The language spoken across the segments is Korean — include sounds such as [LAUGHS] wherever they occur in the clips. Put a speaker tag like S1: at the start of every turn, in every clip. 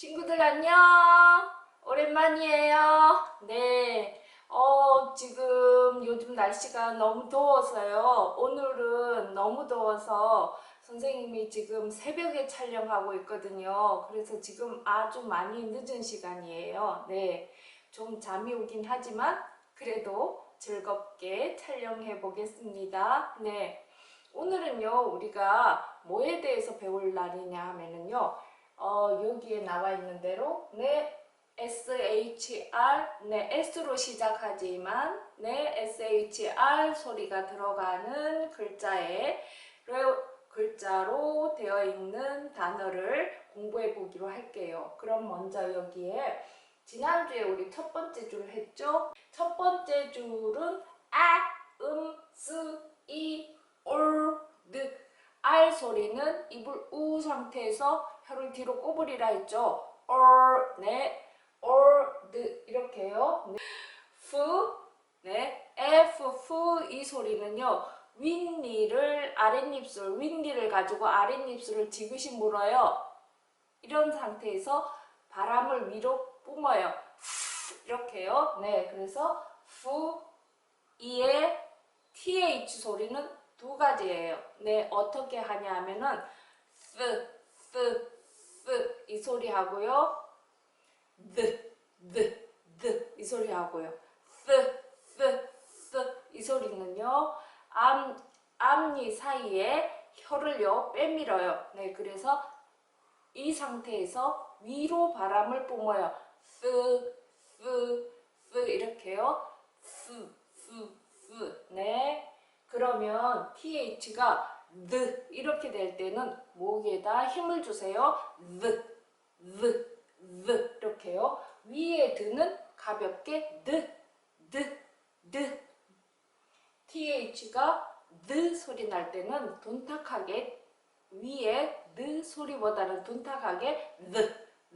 S1: 친구들 안녕! 오랜만이에요. 네. 어, 지금 요즘 날씨가 너무 더워서요. 오늘은 너무 더워서 선생님이 지금 새벽에 촬영하고 있거든요. 그래서 지금 아주 많이 늦은 시간이에요. 네. 좀 잠이 오긴 하지만 그래도 즐겁게 촬영해 보겠습니다. 네. 오늘은요, 우리가 뭐에 대해서 배울 날이냐 하면은요, 어, 여기에 나와 있는 대로 네 SHR 네 S로 시작하지만 네 SHR 소리가 들어가는 글자에 로- 글자로 되어 있는 단어를 공부해 보기로 할게요. 그럼 먼저 여기에 지난주에 우리 첫 번째 줄 했죠? 첫 번째 줄은 아, 음, 쓰, 이, 올, 느 R 소리는 입을 우 상태에서 혀를 뒤로 꼬부리라 했죠. or, 네, or, 느 이렇게요. 네. 푸, 네, f, 푸이 소리는요. 윗니를 아랫입술, 윗니를 가지고 아랫입술을 지그시 물어요. 이런 상태에서 바람을 위로 뿜어요. 이렇게요. 네, 그래서 푸, 이의 th 소리는 두 가지예요. 네, 어떻게 하냐 하면은 쓰, 쓰, 쓰 이 소리 하고요. 드, 드, 드 이 소리 하고요. 쓰, 쓰, 쓰 이 소리는요. 암, 앞니 사이에 혀를요 빼밀어요. 네, 그래서 이 상태에서 위로 바람을 뿜어요. 쓰, 쓰, 쓰 이렇게요. 쓰, 쓰, 쓰. 네. 그러면 th가 the 이렇게 될 때는 목에다 힘을 주세요. the, the, the 이렇게요. 위에 드는 가볍게 the, the, the. th가 the 소리 날 때는 둔탁하게 위에 the 소리보다는 둔탁하게 the,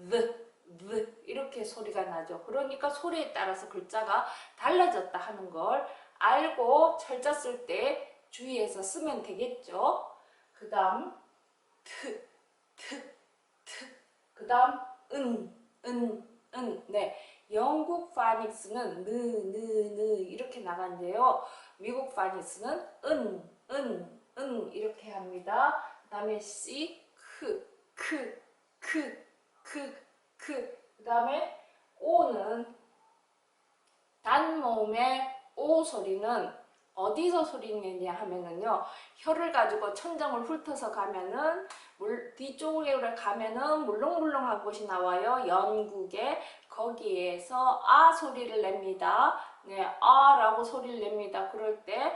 S1: the, the 이렇게 소리가 나죠. 그러니까 소리에 따라서 글자가 달라졌다 하는 걸 알고 철자 쓸 때 주의해서 쓰면 되겠죠. 그 다음 트, 트, 트. 그 다음 은, 은, 은. 네. 영국 파닉스는 느, 느, 느 이렇게 나간대요. 미국 파닉스는 은, 은, 은 이렇게 합니다. 그 다음에 C, 크, 크, 크, 크, 크. 그 다음에 O는 단모음의 오 소리는 어디서 소리 내냐 하면은요 혀를 가지고 천장을 훑어서 가면은 물 뒤쪽에 가면은 물렁물렁한 곳이 나와요. 영국에 거기에서 아 소리를 냅니다. 네 아라고 소리를 냅니다. 그럴 때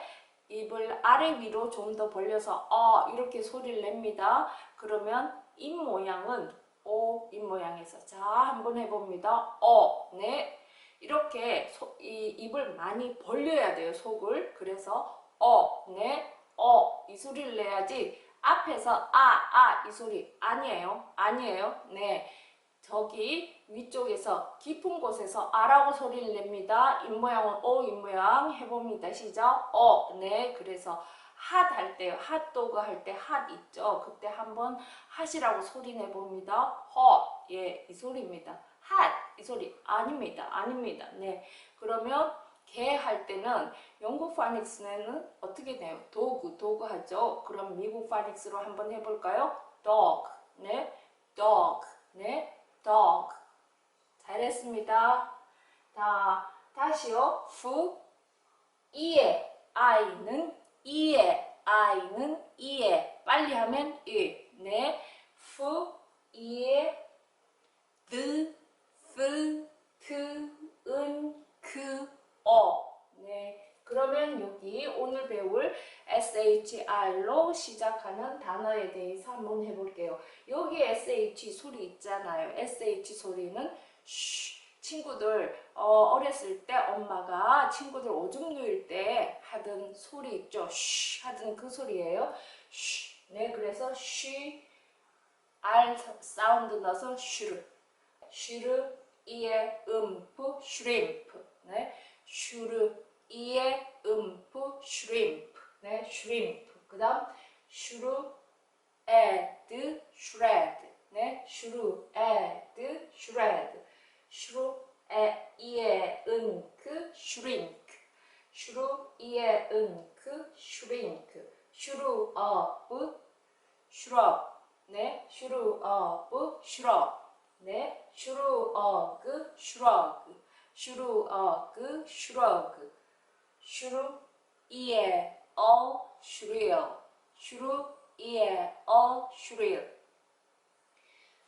S1: 입을 아래 위로 좀 더 벌려서 어 이렇게 소리를 냅니다. 그러면 입 모양은 오 입 모양에서 자 한번 해봅니다. 어네 이렇게 소- 이 입을 많이 벌려야 돼요 속을. 그래서 어, 네, 어 이 소리를 내야지 앞에서 아, 아 이 소리 아니에요 아니에요. 네 저기 위쪽에서 깊은 곳에서 아라고 소리를 냅니다. 입 모양은 오 입 모양 해봅니다. 시작. 어 네 그래서 핫 할 때요 핫도그 할 때 핫 있죠. 그때 한번 핫이라고 소리 내봅니다. 헛예이 소리입니다 핫이 소리 아닙니다. 아닙니다. 네. 그러면 개 할 때는 영국 파닉스는 어떻게 돼요? 도그, 도그 하죠. 그럼 미국 파닉스로 한번 해볼까요? dog, 네, dog, 네, dog. 잘했습니다. 자, 다시요. 후, 이에, 아이는, 이에, 아이는, 이에. 빨리 하면 이, 네, 후, 이에, 드, 스, 트, 은, 그, 어. 네. 그러면 여기 오늘 배울 SHR로 시작하는 단어에 대해서 한번 해볼게요. 여기 SH 소리 있잖아요. SH 소리는 쉬, 친구들 어, 렸을때 엄마가 친구들 오줌 누일 때 하던 소리 있죠. 쉬 하던 그 소리예요. 쉬. 네, 그래서 쉬 R 사운드 넣어서 슈르. 슈르 이에 음프 슈림프 네 슈르 이에 음프 슈림프 네 슈림프 그다음 슈르 에드 슈레드 네, shred, shred, shrew, 에, 이에, 은, 그, shrink, shrew, 이에, 은, 그, shrink, shrew up, shrub, 네, shrew up, shrub, 네, shrug, shrew up, shrug, shrew, 이에, 어, shrill, shrew, 이에, 어, shrill.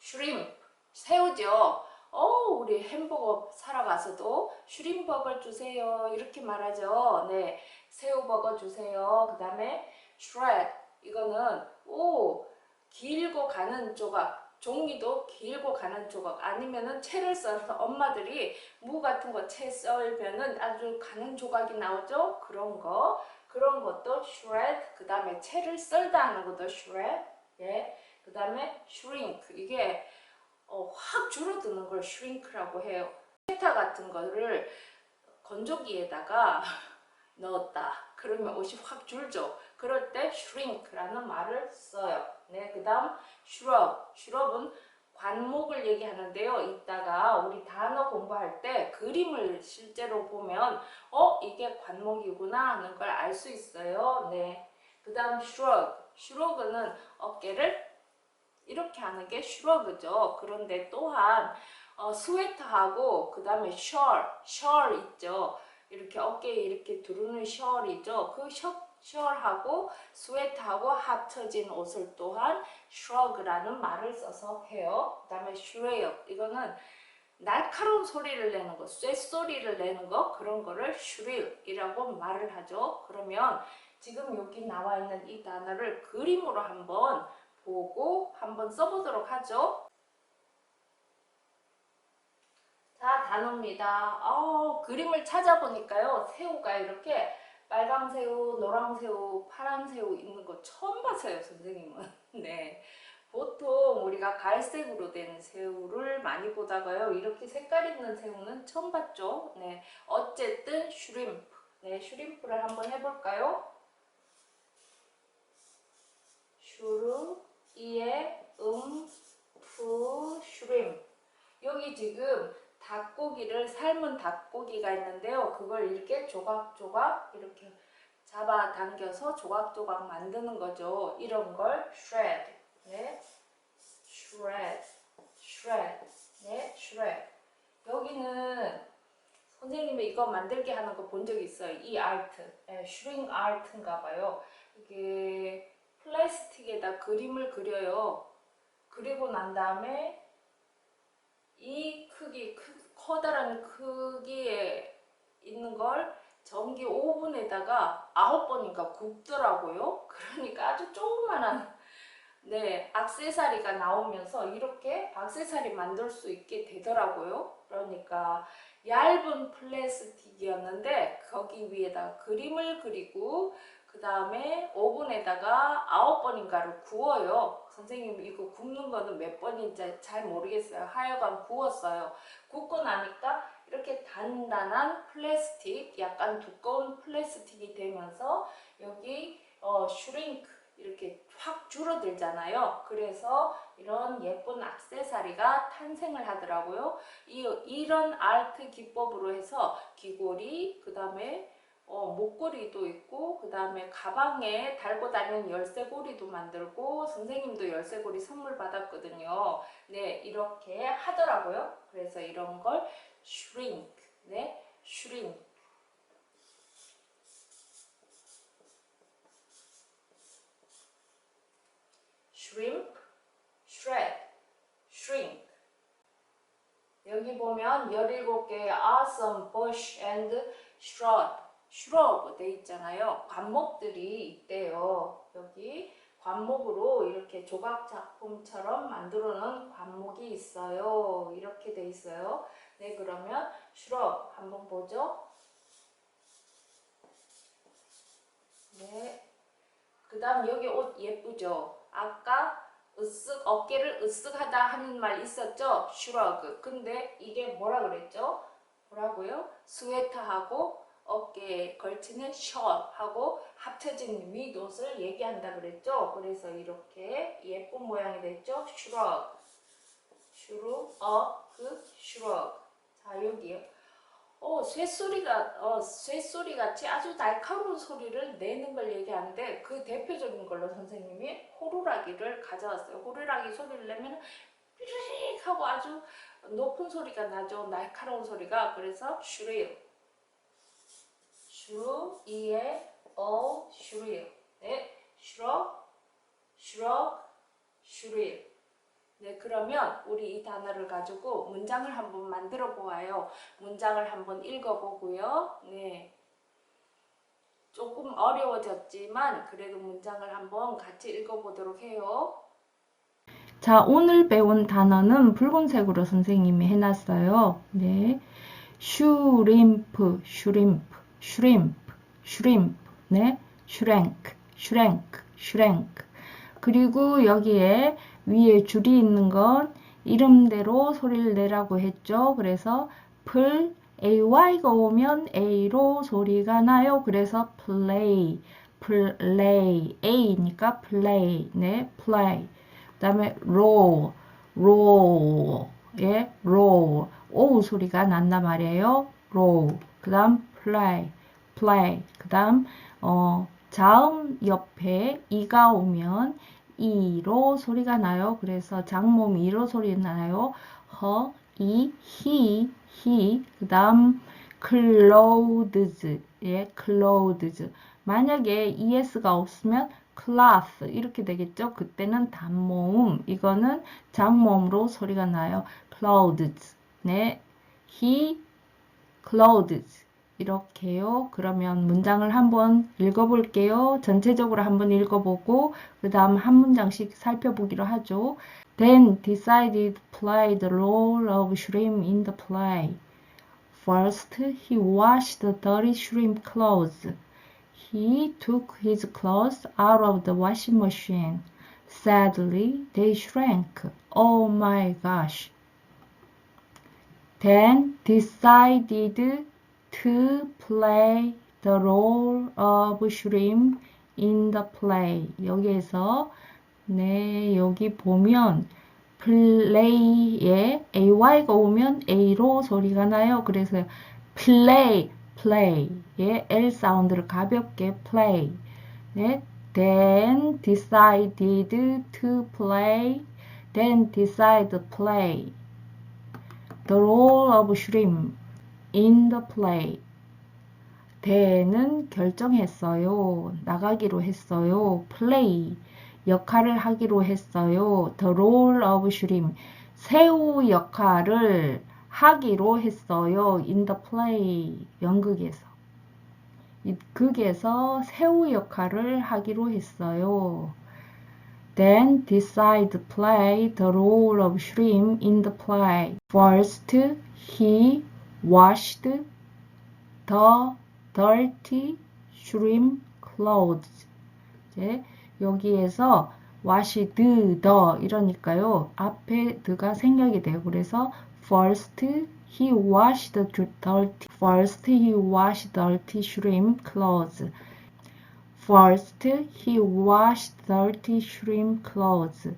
S1: 슈림 새우죠. 어, 우리 햄버거 사러 가서도 슈림버거 주세요. 이렇게 말하죠. 네, 새우버거 주세요. 그 다음에 shred 이거는 오 길고 가는 조각 종이도 길고 가는 조각 아니면은 채를 썰어서 [LAUGHS] 엄마들이 무 같은 거 채 썰면은 아주 가는 조각이 나오죠. 그런 거 그런 것도 shred 그 다음에 채를 썰다 하는 것도 shred 예. 그 다음에 shrink 이게 어, 확 줄어드는 걸 shrink라고 해요. 세타 같은 거를 건조기에다가 [LAUGHS] 넣었다. 그러면 옷이 확 줄죠. 그럴 때 shrink라는 말을 써요. 네, 그 다음 shrub. shrub은 관목을 얘기하는데요. 이따가 우리 단어 공부할 때 그림을 실제로 보면 어 이게 관목이구나 하는 걸 알 수 있어요. 네. 그 다음 shrug. shrug는 어깨를 이렇게 하는 게 슈러그죠. 그런데 또한 어, 스웨터하고 그 다음에 셜, 셜 있죠. 이렇게 어깨에 이렇게 두르는 셜이죠. 그 셔, 셜하고 스웨터하고 합쳐진 옷을 또한 슈러그라는 말을 써서 해요. 그 다음에 슈레어 이거는 날카로운 소리를 내는 거, 쇳소리를 내는 거 그런 거를 슈릴이라고 말을 하죠. 그러면 지금 여기 나와 있는 이 단어를 그림으로 한번 보고 한번 써보도록 하죠. 자, 단어입니다. 어, 그림을 찾아보니까요. 새우가 이렇게 빨강 새우, 노랑 새우, 파란 새우 있는 거 처음 봤어요, 선생님은. [LAUGHS] 네. 보통 우리가 갈색으로 된 새우를 많이 보다가요. 이렇게 색깔 있는 새우는 처음 봤죠. 네. 어쨌든 슈림프. 네, 슈림프를 한번 해볼까요? 슈르 이에 음, 푸, 슈림. 여기 지금 닭고기를 삶은 닭고기가 있는데요. 그걸 이렇게 조각조각 이렇게 잡아 당겨서 조각조각 만드는 거죠. 이런 걸 shred. 네. shred. shred. 네, shred. 여기는 선생님이 이거 만들게 하는 거 본 적 있어요. 이 아트. 네, 슈링 아트인가 봐요. 이게 플라스틱에다 그림을 그려요. 그리고 난 다음에 이 크기, 크, 커다란 크기에 있는 걸 전기 오븐에다가 아홉 번인가 굽더라고요. 그러니까 아주 조그만한 네, 악세사리가 나오면서 이렇게 악세사리 만들 수 있게 되더라고요. 그러니까 얇은 플라스틱이었는데 거기 위에다 그림을 그리고 그 다음에 오븐에다가 아홉 번인가를 구워요. 선생님 이거 굽는 거는 몇 번인지 잘 모르겠어요. 하여간 구웠어요. 굽고 나니까 이렇게 단단한 플라스틱, 약간 두꺼운 플라스틱이 되면서 여기 어, 슈링크 이렇게 확 줄어들잖아요. 그래서 이런 예쁜 악세사리가 탄생을 하더라고요. 이, 이런 아트 기법으로 해서 귀걸이, 그 다음에 어, 목걸이도 있고 그 다음에 가방에 달고 다니는 열쇠고리도 만들고 선생님도 열쇠고리 선물 받았거든요. 네 이렇게 하더라고요. 그래서 이런 걸 shrink, 네 shrink. 여기 보면 17개의 awesome, bush and shrub shrub 돼 있잖아요. 관목들이 있대요. 여기 관목으로 이렇게 조각 작품처럼 만들어 놓은 관목이 있어요. 이렇게 돼 있어요. 네, 그러면 shrub 한번 보죠. 네. 그 다음 여기 옷 예쁘죠? 아까 으쓱 어깨를 으쓱하다 하는 말 있었죠? 슈러그. 근데 이게 뭐라 그랬죠? 뭐라고요? 스웨터하고 어깨에 걸치는 셔하고 합쳐진 윗옷을 얘기한다 그랬죠. 그래서 이렇게 예쁜 모양이 됐죠. 슈럭. shrug, 그 shrug. 자 여기요. 어, 쇠소리가 어, 쇠소리 같이 아주 날카로운 소리를 내는 걸 얘기하는데 그 대표적인 걸로 선생님이 호루라기를 가져왔어요. 호루라기 소리를 내면 삐리릭 하고 아주 높은 소리가 나죠. 날카로운 소리가. 그래서 shrill. Shrill 이에 어 shrill. 네, shrug, shrug, shrill. 네, 그러면 우리 이 단어를 가지고 문장을 한번 만들어 보아요. 문장을 한번 읽어 보고요. 네. 조금 어려워졌지만 그래도 문장을 한번 같이 읽어 보도록 해요.
S2: 자, 오늘 배운 단어는 붉은색으로 선생님이 해놨어요. 네. 슈림프, 슈림프, 슈림프, 슈림프, 네. 슈랭크, 슈랭크, 슈랭크. 그리고 여기에 위에 줄이 있는 건 이름대로 소리를 내라고 했죠. 그래서 플, AY가 오면 A로 소리가 나요. 그래서 play, play, A니까 play, 네, play. 그 다음에 roll, roll, 예, roll. O 소리가 난단 말이에요. roll. 그 다음 play, play. 그 다음, 어, 자음 옆에 이가 오면 이로 소리가 나요. 그래서 장모음 이로 소리 나요. 허, 이, he, he. 그 다음, clothes, 예, clothes. 만약에 es가 없으면 cloth 이렇게 되겠죠. 그때는 단모음, 이거는 장모음으로 소리가 나요. clothes, 네, he, clothes. 이렇게요. 그러면 문장을 한번 읽어볼게요. 전체적으로 한번 읽어보고 그 다음 한 문장씩 살펴보기로 하죠. Then decided play the role of shrimp in the play. First, he washed the dirty shrimp clothes. He took his clothes out of the washing machine. Sadly, they shrank. Oh my gosh. Then decided to play the role of shrimp in the play. 여기에서 네, 여기 보면 play에 ay가 오면 a로 소리가 나요. 그래서 play, play의 l 사운드를 가볍게 play. 네, then decided to play, then decide to play the role of shrimp in the play. 대는 결정했어요. 나가기로 했어요. play. 역할을 하기로 했어요. The role of shrimp. 새우 역할을 하기로 했어요. In the play. 연극에서. 이 극에서 새우 역할을 하기로 했어요. Then decide to play the role of shrimp in the play. First, he washed the dirty shrimp clothes. 이제 여기에서 wash the 이러니까요. 앞에 the가 생략이 돼요. 그래서 first he washed the dirty first he washed dirty shrimp clothes. First he washed dirty shrimp clothes.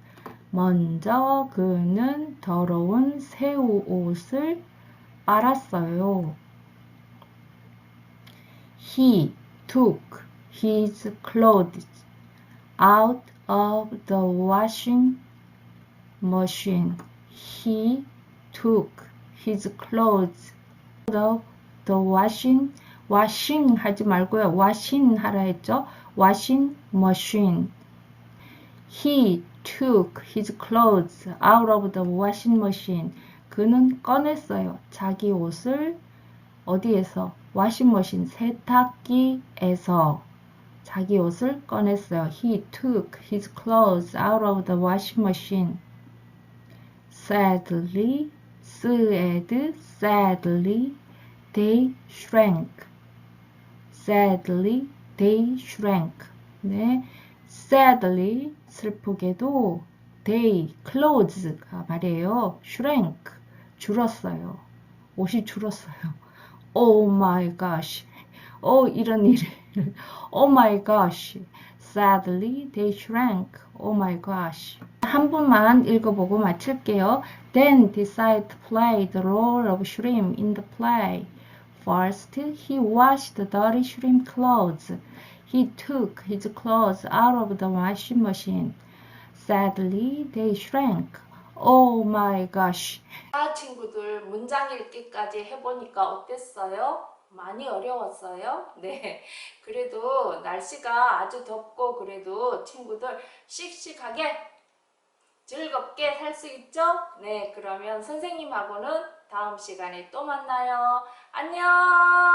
S2: 먼저 그는 더러운 새우 옷을 빨았어요. He took his clothes out of the washing machine. He took his clothes out of the washing washing 하지 말고요. washing 하라 했죠. washing machine. He took his clothes out of the washing machine. 그는 꺼냈어요. 자기 옷을 어디에서? 와싱머신 세탁기에서 자기 옷을 꺼냈어요. He took his clothes out of the washing machine. Sadly, sad, sadly, they shrank. Sadly, they shrank. 네, sadly, 슬프게도 they, clothes가 말이에요. shrank, 줄었어요. 옷이 줄었어요. Oh my gosh. 어, 이런 일이. Oh my gosh. Sadly, they shrank. Oh my gosh. 한 분만 읽어보고 마칠게요. Then decided to play the role of shrimp in the play. First, he washed the dirty shrimp clothes. He took his clothes out of the washing machine. Sadly, they shrank. Oh my gosh.
S1: 아, 친구들 문장 읽기까지 해보니까 어땠어요? 많이 어려웠어요? 네. 그래도 날씨가 아주 덥고 그래도 친구들 씩씩하게 즐겁게 살 수 있죠? 네. 그러면 선생님하고는 다음 시간에 또 만나요. 안녕!